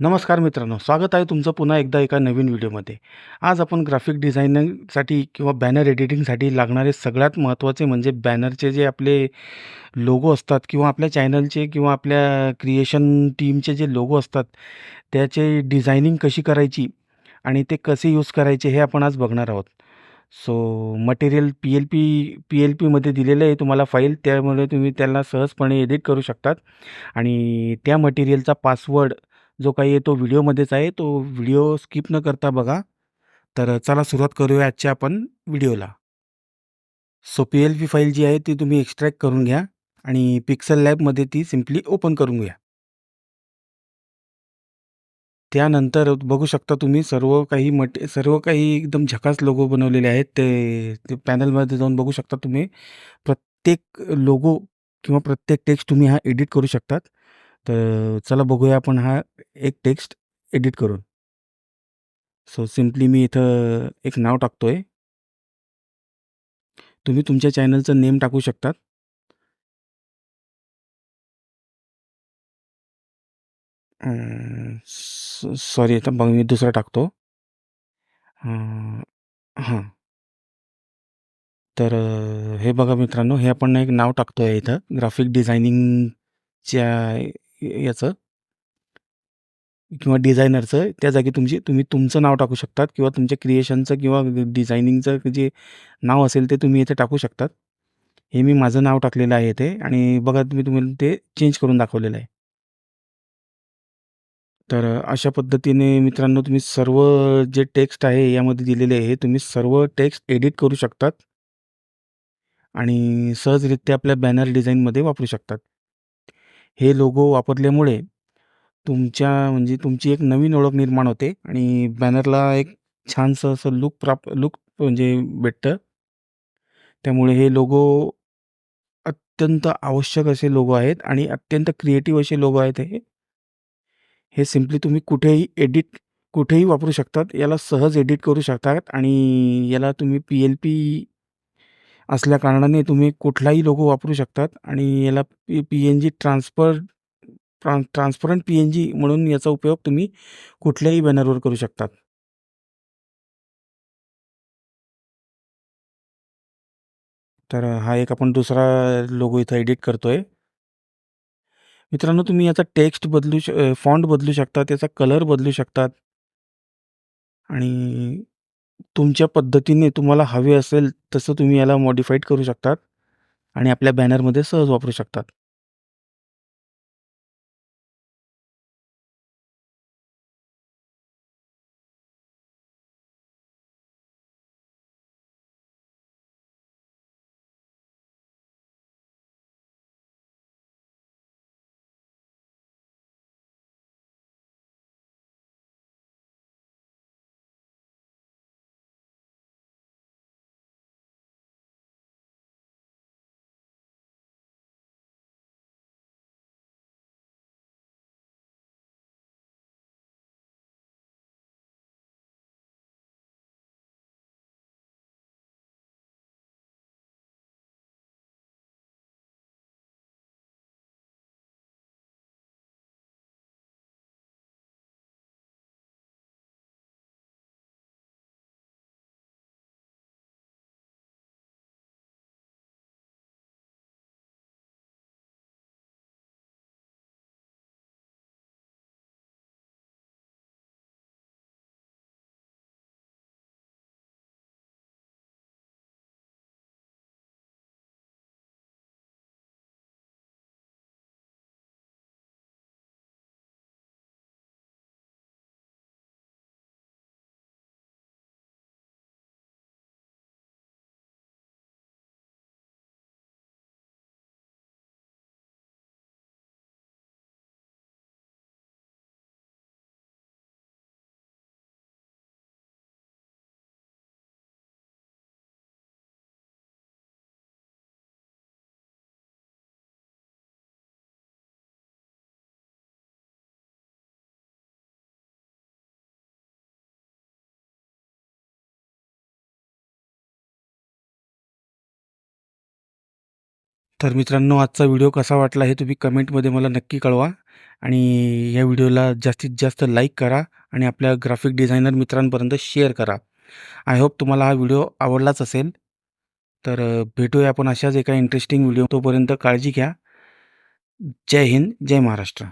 नमस्कार मित्रांनो, स्वागत आहे तुमचं पुन्हा एकदा एका नवीन व्हिडिओमध्ये. आज आपण ग्राफिक डिझायनिंगसाठी किंवा बॅनर एडिटिंगसाठी लागणारे सगळ्यात महत्त्वाचे म्हणजे बॅनरचे जे आपले लोगो असतात किंवा आपल्या चॅनलचे किंवा आपल्या क्रिएशन टीमचे जे लोगो असतात, त्याचे डिझायनिंग कशी करायची आणि ते कसे यूज करायचे हे आपण आज बघणार आहोत. सो मटेरियल पी-एल-पी पी-एल-पीमध्ये दिलेलं आहे तुम्हाला फाईल, त्यामुळे तुम्ही त्याला सहजपणे एडिट करू शकतात आणि त्या मटेरियलचा पासवर्ड जो काही आहे तो व्हिडिओमध्येच आहे. तो व्हिडिओ स्किप न करता बघा. तर चला सुरुवात करूया आजच्या आपण व्हिडिओला. सो पी-एल-पी फाईल जी आहे ती तुम्ही एक्स्ट्रॅक्ट करून घ्या आणि पिक्सल लॅबमध्ये ती सिम्पली ओपन करून घ्या. त्यानंतर बघू शकता तुम्ही सर्व काही मटे सर्व काही एकदम झकास लोगो बनवलेले आहेत. ते ते पॅनलमध्ये जाऊन बघू शकता तुम्ही. प्रत्येक लोगो किंवा प्रत्येक टेक्स्ट तुम्ही हा एडिट करू शकतात. तर चला बघूया आपण हा एक टेक्स्ट एडिट करून. सो सिम्पली मी इथं एक नाव टाकतोय. तुम्ही तुमच्या चॅनलचं नेम टाकू शकतात. स सॉरी आता मग मी दुसरा टाकतो. हां. तर अ, हे बघा मित्रांनो, हे आपण एक नाव टाकतोय इथं ग्राफिक डिझायनिंगच्या याचं किंवा डिझायनरचं. त्या जागी तुमची तुम्ही तुमचं नाव टाकू शकतात किंवा तुमच्या क्रिएशनचं किंवा डिझायनिंगचं जे नाव असेल ते तुम्ही इथे टाकू शकतात. हे मी माझं नाव टाकलेलं आहे इथे आणि बघा तुम्ही तुम्हाला ते चेंज करून दाखवलेलं आहे. तर अशा पद्धतीने मित्रांनो तुम्ही सर्व जे टेक्स्ट आहे यामध्ये दिलेले आहे, तुम्ही सर्व टेक्स्ट एडिट करू शकतात. आणि सहजरित्या आपल्या बॅनर डिझाईनमध्ये वापरू शकतात. हे लोगो वापरल्यामुळे तुमच्या म्हणजे तुमची एक नवीन ओळख निर्माण होते आणि बॅनरला एक छानसं असं लुक प्राप्त लूक म्हणजे भेटतं. त्यामुळे हे लोगो अत्यंत आवश्यक असे लोगो आहेत आणि अत्यंत क्रिएटिव्ह असे लोगो आहेत हे. हे सिम्पली तुम्ही कुठेही एडिट कुठेही वापरू शकतात. याला सहज एडिट करू शकतात आणि याला तुम्ही पी-एल-पी असल्याकारणाने तुम्ही कुठलाही लोगो वापरू शकतात आणि याला P PNG transfer trans transparent PNG म्हणून याचा उपयोग तुम्ही कुठल्याही बॅनरवर करू शकतात. तर हा एक आपण दुसरा लोगो इथं एडिट करतोय. मित्रांनो तुम्ही याचा टेक्स्ट बदलू श अ, फॉन्ट बदलू शकता, त्याचा कलर बदलू शकतात. आणि तुमच्या पद्धतीने तुम्हाला हवे असेल तसं तुम्ही याला मॉडिफाईड करू शकतात आणि आपल्या बॅनरमध्ये सहज वापरू शकतात. तर मित्रांनो आजचा व्हिडिओ कसा वाटला हे तुम्ही कमेंटमध्ये मला नक्की कळवा आणि या व्हिडिओला जास्तीत जास्त लाईक करा आणि आपल्या ग्राफिक डिझायनर मित्रांपर्यंत शेअर करा. आय होप तुम्हाला हा व्हिडिओ आवडलाच असेल. तर भेटूया आपण अशाच एका इंटरेस्टिंग व्हिडिओ तोपर्यंत काळजी घ्या. जय हिंद जय महाराष्ट्र.